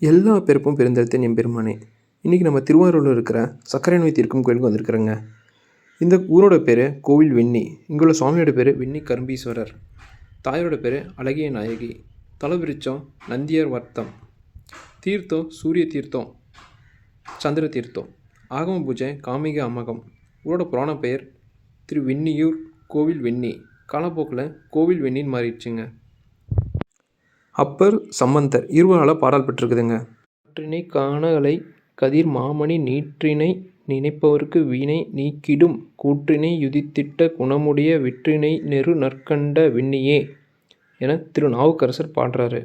எல்லா பிறப்பும் என் பெருமானை. இன்றைக்கி நம்ம திருவாரூரில் இருக்கிற சர்க்கரை நோய் தீர்க்கும் கோயிலுக்கு வந்திருக்கிறேங்க. இந்த ஊரோட பேர் கோவில் வெண்ணி. இங்குள்ள சுவாமியோட பேர் வெண்ணி கரும்பீஸ்வரர். தாயாரோட பேர் அழகிய நாயகி. தலைவிருச்சம் நந்தியார் வர்த்தம். தீர்த்தம் சூரிய தீர்த்தம் சந்திர தீர்த்தம் ஆகம பூஜை காமிக அம்மகம் ஊரோட புராண பெயர் திரு வெண்ணியூர் கோவில் வெண்ணி. காலப்போக்கில் கோவில் வெண்ணின்னு மாறிடுச்சுங்க. அப்பர் சம்பந்தர். இருவரால் பாடல் பெற்றிருக்குதுங்க. காற்றினை காணலை கதிர் மாமணி நீற்றினை நினைப்பவர்க்கு வீணை நீக்கிடும். கூற்றினை யுதித்திட்ட குணமுடைய விற்றினை நெரு நற்கண்ட விண்ணியே என திரு நாவுக்கரசர் பாடுறாரு.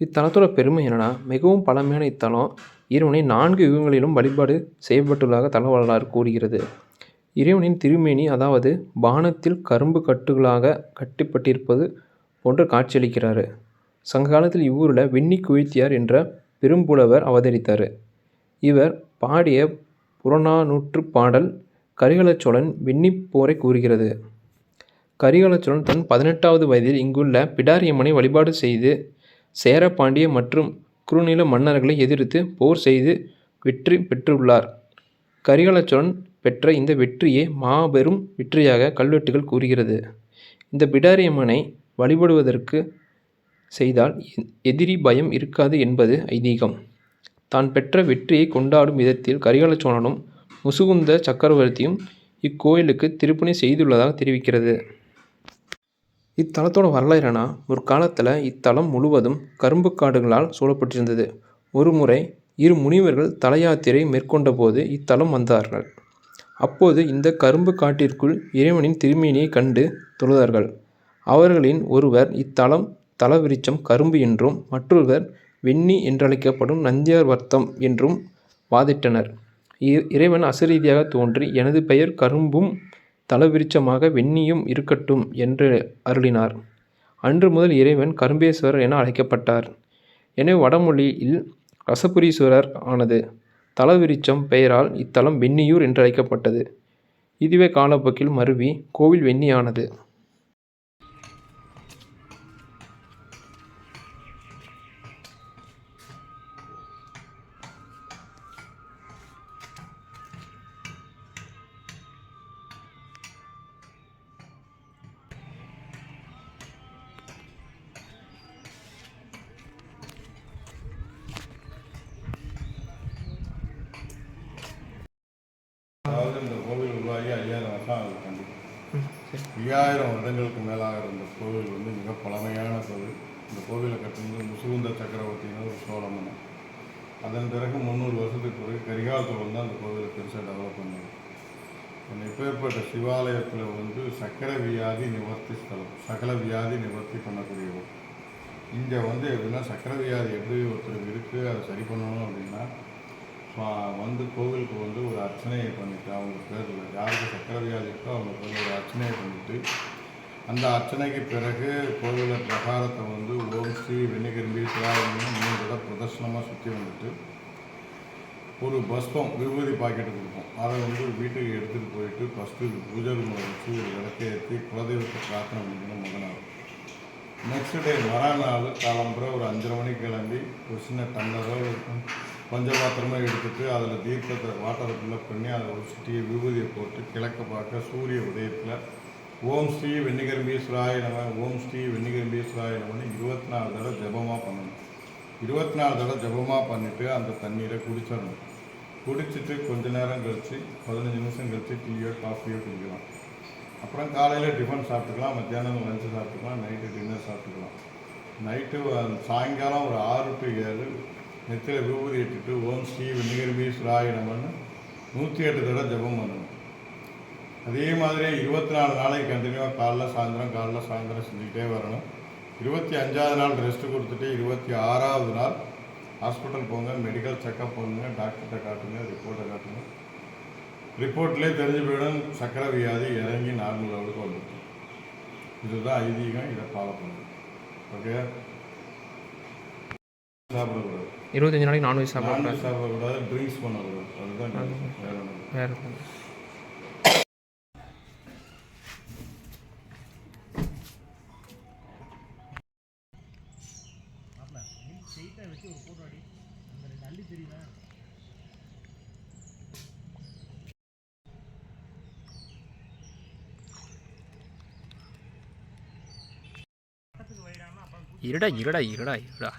இத்தலத்தோட பெருமை என்னென்னா மிகவும் பழமையான இத்தலம். இறைவனை நான்கு யுகங்களிலும் வழிபாடு செய்யப்பட்டுள்ளதாக தல வரலாறு கூறுகிறது. இறைவனின் திருமேனி அதாவது பானத்தில் கரும்பு கட்டுகளாக கட்டிப்பட்டிருப்பது போன்று காட்சியளிக்கிறாரு. சங்க காலத்தில் இவ்வூரில் வெண்ணி குவித்தியார் என்ற பெரும்புலவர் அவதரித்தார். இவர் பாடிய புறநானூற்று பாடல் கரிகாலச் சோழன் வெண்ணிப் போரை கூறுகிறது. கரிகலச்சோழன் தன் பதினெட்டாவது வயதில் இங்குள்ள பிடாரியம்மனை வழிபாடு செய்து சேர பாண்டிய மற்றும் குறுநில மன்னர்களை எதிர்த்து போர் செய்து வெற்றி பெற்றுள்ளார். கரிகலச்சோழன் பெற்ற இந்த வெற்றியே மாபெரும் வெற்றியாக கல்வெட்டுகள் கூறுகிறது. இந்த பிடாரியம்மனை வழிபடுவதற்கு செய்தால் எதிரி பயம் இருக்காது என்பது ஐதீகம். தான் பெற்ற வெற்றியை கொண்டாடும் விதத்தில் கரிகால சோழனும் முசுகுந்த சக்கரவர்த்தியும் இக்கோயிலுக்கு திருப்பணி செய்துள்ளதாக தெரிவிக்கிறது. இத்தலத்தோட வரலாறுனா ஒரு காலத்தில் இத்தலம் முழுவதும் கரும்பு காடுகளால் சூழப்பட்டிருந்தது. ஒரு முறை இரு முனிவர்கள் தலையாத்திரை மேற்கொண்டபோது மேற்கொண்ட போது இத்தலம் வந்தார்கள். அப்போது இந்த கரும்பு காட்டிற்குள் இறைவனின் திருமேனியை கண்டு தொழுதார்கள். அவர்களின் ஒருவர் இத்தலம் தலவிருச்சம் கரும்பு என்றும் மற்றொருவர் வெண்ணி என்றழைக்கப்படும் நந்தியார் வர்த்தம் என்றும் வாதிட்டனர். இறைவன் அசரீதியாக தோன்றி எனது பெயர் கரும்பும் தலவிருச்சமாக வெண்ணியும் இருக்கட்டும் என்று அருளினார். அன்று முதல் இறைவன் கரும்பேஸ்வரர் என அழைக்கப்பட்டார். எனவே வடமொழியில் ரசபுரீஸ்வரர் ஆனது தலவிருச்சம் பெயரால் இத்தலம் வெண்ணியூர் என்று அழைக்கப்பட்டது இதுவே காலப்போக்கில் மருவி கோவில் வெண்ணி ஐயாயிரம் வருடங்களுக்கு மேலாக இருந்த கோவில் வந்து மிக பழமையான கோவில். இந்த கோவிலை கட்டினது முசுகுந்த சக்கரவர்த்தின்னு ஒரு சோழ மன்னன். அதன் பிறகு முந்நூறு வருஷத்துக்கு பிறகு கரிகாலத்தில் தான் அந்த கோவிலை பெருசாக டெவலப் பண்ணது. இப்பேற்பட்ட சிவாலயத்தில் வந்து சக்கர வியாதி நிவர்த்தி ஸ்தலம் சகல வியாதி நிவர்த்தி பண்ணக்கூடியவர் இங்கே வந்து எப்படின்னா சக்கர வியாதி எப்படி ஒருத்தருக்கு இருக்குது அதை சரி பண்ணணும் அப்படின்னா வந்து கோவிலுக்கு வந்து ஒரு அர்ச்சனையை பண்ணிட்டு அவங்க பேரில் யாருக்கு சக்கர வியாதி இருக்கோ அவங்க பேரில் ஒரு அர்ச்சனையை பண்ணிட்டு அந்த அர்ச்சனைக்கு பிறகு கோவில பிரகாரத்தை வந்து ஓம் ஸ்ரீ வெண்ணிகரும்பி சிவாயம்னு மூணு தடவை பிரதர்ஷனமாக சுற்றி வந்துட்டு ஒரு பஸ்பம் விபூதி பாக்கெட்டு கொடுப்போம். அதை வந்து வீட்டுக்கு எடுத்துகிட்டு போயிட்டு ஃபஸ்ட்டு பூஜை ரூமில் வச்சு ஒரு விளக்கை ஏற்றி குலதெய்வத்தை பிரார்த்தனை பண்ணிக்கணும் முத நாள் நெக்ஸ்ட் டே மறுநாள் காலம்புற ஒரு அஞ்சரை மணிக்கு கிளம்பி ஒரு சின்ன டம்ளரோ ஒரு பஞ்சபாத்திரமோ எடுத்துட்டு அதில் தீர்த்தத்தை வாட்டரை ஃபில்லப் பண்ணி அதை ஒரு சிட்டியை விபூதியை போட்டு கிழக்க பார்க்க சூரிய உதயத்தில். ஓம் ஸ்ரீ வெண்ணிகரம்பீஸ்வராய நம ஓம் ஸ்ரீ வெண்ணிகரம்பீஸ்வராய நமன்னு இருபத்தி நாலு தடவை ஜெபமாக பண்ணணும். இருபத்தி நாலு தடவை ஜெபமாக பண்ணிவிட்டு அந்த தண்ணீரை குடிச்சிடணும். குடிச்சிட்டு கொஞ்ச நேரம் கழித்து பதினஞ்சு நிமிஷம் கழித்து டீயோ காஃபியோ குடிக்கலாம். அப்புறம் காலையில் டிஃபன் சாப்பிட்டுக்கலாம் மத்தியானம் லஞ்சு சாப்பிட்டுக்கலாம் நைட்டு டின்னர் சாப்பிட்டுக்கலாம். நைட்டு சாயங்காலம் ஒரு ஆறு டு ஏழு நெத்தியில் விபூதி இட்டுட்டு ஓம் ஸ்ரீ வெண்ணிகர்பீஸ்வராய நமன்னு நூற்றி எட்டு தடவை ஜெபம் பண்ணணும். அதே மாதிரியே இருபத்தி நாலு நாளைக்கு கண்டினியூவாக காலைல சாயந்தரம் காலைல சாயந்தரம் செஞ்சுக்கிட்டே வரணும். இருபத்தி அஞ்சாவது நாள் ரெஸ்ட் கொடுத்துட்டு இருபத்தி ஆறாவது நாள் ஹாஸ்பிட்டல் போங்க மெடிக்கல் செக்கப் பண்ணுங்க டாக்டர்கிட்ட காட்டுங்க ரிப்போர்ட்டை காட்டுங்க. ரிப்போர்ட்லேயே தெரிஞ்சு போயிடும் சக்கரை வியாதி இறங்கி நார்மல் லெவலுக்கு வந்துடும். இதுதான் ஐதீகம் இதை ஃபாலோ பண்ணுங்க. ஓகே சாப்பிடக்கூடாது இருபத்தஞ்சு நாளைக்கு நான்வெஜ் சாப்பிடக்கூடாது சாப்பிடக்கூடாது ட்ரிங்க்ஸ் பண்ணக்கூடாது அதுதான். வேறு இருடா இருடா இருடா இருடா.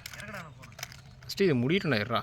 ஃபஸ்ட்டு இது முடியட்டும்டா இருடா.